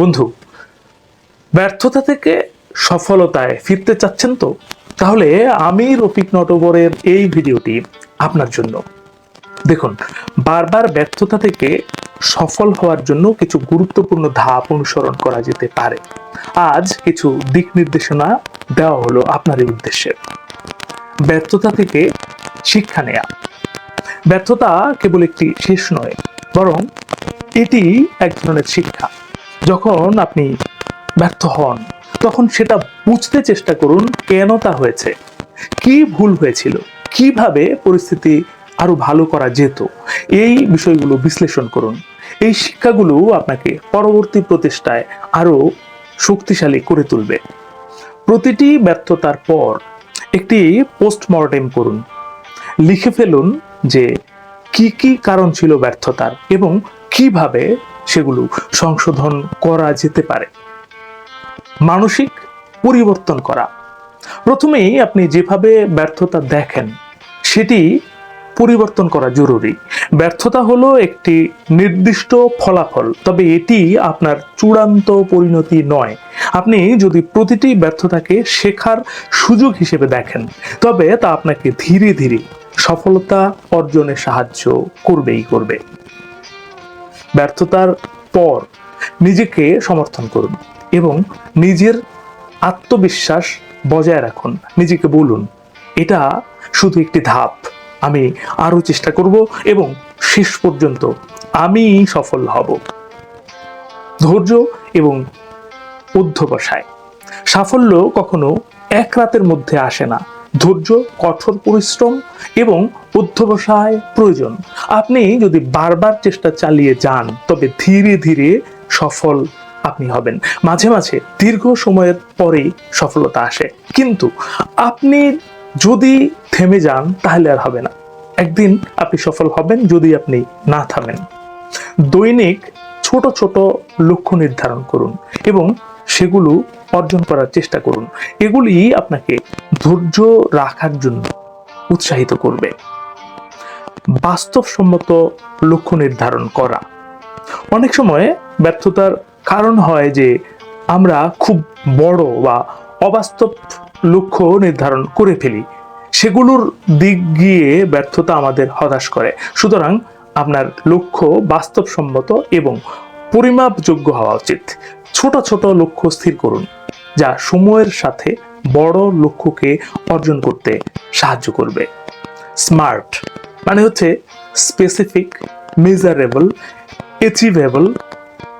বন্ধু, ব্যর্থতা থেকে সফলতায় ফিরতে চাচ্ছেন তো? তাহলে আমি রফিক নটবরের এই ভিডিওটি আপনার জন্য। দেখুন, বারবার ব্যর্থতা থেকে সফল হওয়ার জন্য কিছু গুরুত্বপূর্ণ ধাপ অনুসরণ করা যেতে পারে। আজ কিছু দিক নির্দেশনা দেওয়া হলো আপনারই উদ্দেশ্যে। ব্যর্থতা থেকে শিক্ষা নেয়া। ব্যর্থতা কেবল একটি শেষ নয়, বরং এটি এক ধরনের শিক্ষা। যখন আপনি ব্যর্থ হন, তখন সেটা বুঝতে চেষ্টা করুন কেন তা হয়েছে, কি ভুল হয়েছিল, কীভাবে পরিস্থিতি আরও ভালো করা যেত। এই বিষয়গুলো বিশ্লেষণ করুন। এই শিক্ষাগুলো আপনাকে পরবর্তী প্রচেষ্টায় আরও শক্তিশালী করে তুলবে। প্রতিটি ব্যর্থতার পর একটি পোস্টমর্টেম করুন। লিখে ফেলুন যে কি কি কারণ ছিল ব্যর্থতার এবং কীভাবে সেগুলো সংশোধন করা যেতে পারে। মানসিক পরিবর্তন করা। প্রথমেই আপনি যেভাবে ব্যর্থতা দেখেন, সেটি পরিবর্তন করা জরুরি। ব্যর্থতা হলো একটি নির্দিষ্ট ফলাফল, তবে এটি আপনার চূড়ান্ত পরিণতি নয়। আপনি যদি প্রতিটি ব্যর্থতাকে শেখার সুযোগ হিসেবে দেখেন, তবে তা আপনাকে ধীরে ধীরে সফলতা অর্জনে সাহায্য করবেই করবে। ব্যর্থতার পর নিজেকে সমর্থন করুন এবং নিজের আত্মবিশ্বাস বজায় রাখুন, নিজেকে বলুন, এটা শুধু একটি ধাপ, আমি আরও চেষ্টা করব এবং শেষ পর্যন্ত আমি সফল হব। ধৈর্য এবং অধ্যবসায় সাফল্য কখনো এক রাতের মধ্যে আসে না ধৈর্য, কঠোর পরিশ্রম এবং অধ্যবসায় প্রয়োজন। আপনি যদি বারবার চেষ্টা চালিয়ে যান, তবে ধীরে ধীরে সফল আপনি হবেন। মাঝে মাঝে দীর্ঘ সময়ের পরেই সফলতা আসে। কিন্তু আপনি যদি থেমে যান, তাহলে আর হবে না। একদিন আপনি সফল হবেন যদি আপনি না থামেন। দৈনিক ছোট ছোট লক্ষ্য নির্ধারণ করুন এবং সেগুলো অর্জন করার চেষ্টা করুন। এগুলি আপনাকে ধৈর্য রাখার জন্য উৎসাহিত করবে। বাস্তবসম্মত লক্ষ্য নির্ধারণ করা। অনেক সময় ব্যর্থতার কারণ হয় যে আমরা খুব বড় বা অবাস্তব লক্ষ্য নির্ধারণ করে ফেলি। সেগুলোর দিক গিয়ে ব্যর্থতা আমাদের হতাশ করে। সুতরাং আপনার লক্ষ্য বাস্তবসম্মত এবং পরিমাপযোগ্য হওয়া উচিত। ছোট ছোট লক্ষ্য স্থির করুন, যা সময়ের সাথে বড় লক্ষ্যকে অর্জন করতে সাহায্য করবে। স্মার্ট মানে হচ্ছে specific measurable achievable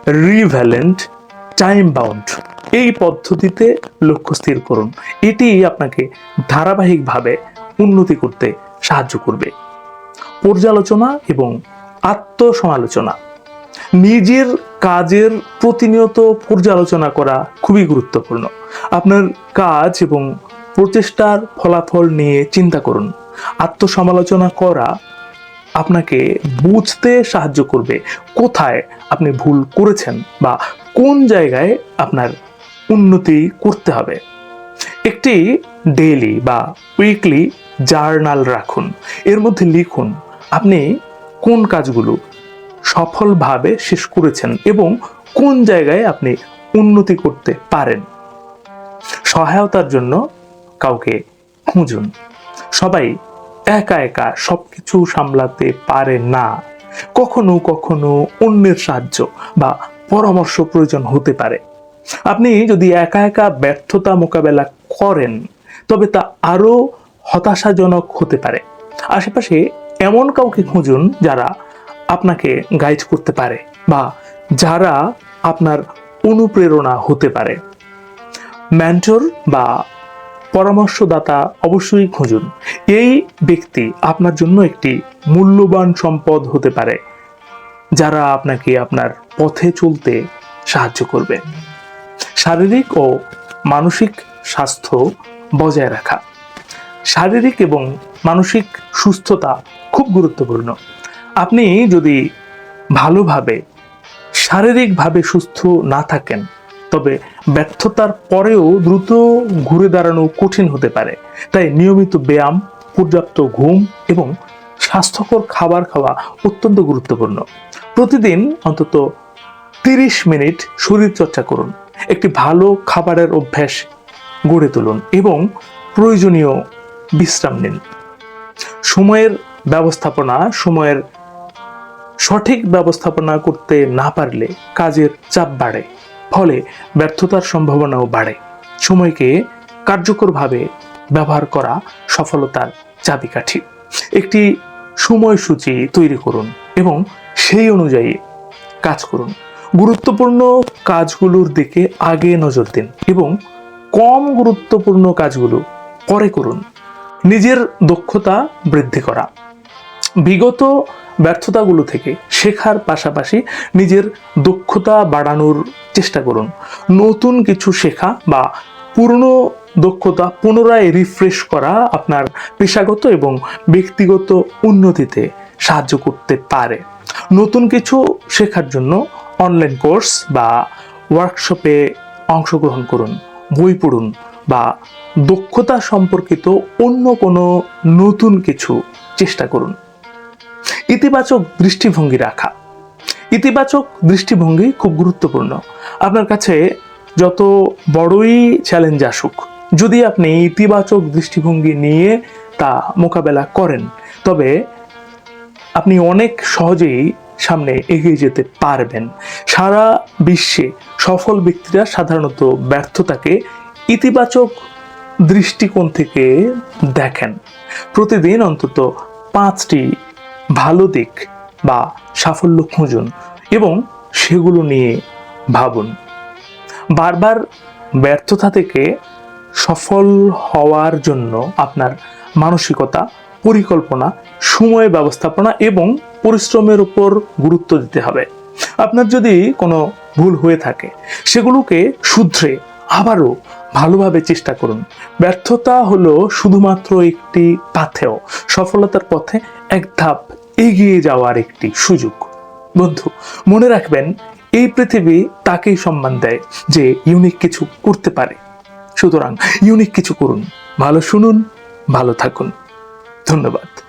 relevant time bound এই পদ্ধতিতে লক্ষ্য স্থির করুন। এটি আপনাকে ধারাবাহিকভাবে উন্নতি করতে সাহায্য করবে। পর্যালোচনা এবং আত্মসমালোচনা। নিজের কাজের প্রতিনিয়ত পর্যালোচনা করা খুবই গুরুত্বপূর্ণ। আপনার কাজ এবং প্রচেষ্টার ফলাফল নিয়ে চিন্তা করুন। আত্মসমালোচনা করা আপনাকে বুঝতে সাহায্য করবে কোথায় আপনি ভুল করেছেন বা কোন জায়গায় আপনার উন্নতি করতে হবে। একটি ডেইলি বা উইকলি জার্নাল রাখুন। এর মধ্যে লিখুন, আপনি কোন কাজগুলো সফলভাবে শেষ করেছেন এবং কোন জায়গায় আপনি উন্নতি করতে পারেন? সহায়তার জন্য কাউকে খুঁজুন। সবাই একা একা সবকিছু সামলাতে পারে না। কখনো কখনো অন্যের সাহায্য বা পরামর্শ প্রয়োজন হতে পারে। আপনি যদি একা একা ব্যর্থতা মোকাবেলা করেন, তবে তা আরও হতাশাজনক হতে পারে। আশেপাশে এমন কাউকে খুঁজুন যারা আপনাকে গাইড করতে পারে বা যারা আপনার অনুপ্রেরণা হতে পারে। মেন্টর বা পরামর্শদাতা অবশ্যই খুঁজুন। এই ব্যক্তি আপনার জন্য একটি মূল্যবান সম্পদ হতে পারে, যারা আপনাকে আপনার পথে চলতে সাহায্য করবে। শারীরিক ও মানসিক স্বাস্থ্য বজায় রাখা। শারীরিক এবং মানসিক সুস্থতা খুব গুরুত্বপূর্ণ। আপনি যদি ভালোভাবে, শারীরিকভাবে সুস্থ না থাকেন, তবে ব্যর্থতার পরেও দ্রুত ঘুরে দাঁড়ানো কঠিন হতে পারে। তাই নিয়মিত ব্যায়াম, পর্যাপ্ত ঘুম এবং স্বাস্থ্যকর খাবার খাওয়া অত্যন্ত গুরুত্বপূর্ণ। প্রতিদিন অন্তত তিরিশ মিনিট শরীর চর্চা করুন। একটি ভালো খাবারের অভ্যাস গড়ে তুলুন এবং প্রয়োজনীয় বিশ্রাম নিন। সময়ের ব্যবস্থাপনা, সময়ের সঠিক ব্যবস্থাপনা করতে না পারলে কাজের চাপ বাড়ে, ফলে ব্যর্থতার সম্ভাবনাও বাড়ে। সময়কে কার্যকরভাবে ব্যবহার করা সফলতার চাবিকাঠি। একটি সময়সূচি তৈরি করুন এবং সেই অনুযায়ী কাজ করুন। গুরুত্বপূর্ণ কাজগুলোর দিকে আগে নজর দিন এবং কম গুরুত্বপূর্ণ কাজগুলো পরে করুন। নিজের দক্ষতা বৃদ্ধি করা। বিগত ব্যর্থতাগুলো থেকে শেখার পাশাপাশি নিজের দক্ষতা বাড়ানোর চেষ্টা করুন। নতুন কিছু শেখা বা পুরনো দক্ষতা পুনরায় রিফ্রেশ করা আপনার পেশাগত এবং ব্যক্তিগত উন্নতিতে সাহায্য করতে পারে। নতুন কিছু শেখার জন্য অনলাইন কোর্স বা ওয়ার্কশপে অংশগ্রহণ করুন, বই পড়ুন বা দক্ষতা সম্পর্কিত অন্য কোনো নতুন কিছু চেষ্টা করুন। ইতিবাচক দৃষ্টিভঙ্গি রাখা। ইতিবাচক দৃষ্টিভঙ্গি খুব গুরুত্বপূর্ণ। আপনার কাছে যত বড়ই চ্যালেঞ্জ আসুক, যদি আপনি ইতিবাচক দৃষ্টিভঙ্গি নিয়ে তা মোকাবেলা করেন, তবে আপনি অনেক সহজেই সামনে এগিয়ে যেতে পারবেন। সারা বিশ্বে সফল ব্যক্তিরা সাধারণত ব্যর্থতাকে ইতিবাচক দৃষ্টিকোণ থেকে দেখেন। প্রতিদিন অন্তত পাঁচটি ভালো দিক বা সাফল্য খুঁজুন এবং সেগুলো নিয়ে ভাবুন। বারবার ব্যর্থতা থেকে সফল হওয়ার জন্য আপনার মানসিকতা, পরিকল্পনা, সময় ব্যবস্থাপনা এবং পরিশ্রমের উপর গুরুত্ব দিতে হবে। আপনার যদি কোনো ভুল হয়ে থাকে, সেগুলোকে শুধরে আবারও ভালোভাবে চেষ্টা করুন। ব্যর্থতা হলো শুধুমাত্র একটি পাথেয়। সফলতার পথে এক ধাপ এগিয়ে যাওয়ার একটি সুযোগ। বন্ধু, মনে রাখবেন, এই পৃথিবী তাকেই সম্মান দেয় যে ইউনিক কিছু করতে পারে। সুতরাং ইউনিক কিছু করুন। ভালো শুনুন, ভালো থাকুন। ধন্যবাদ।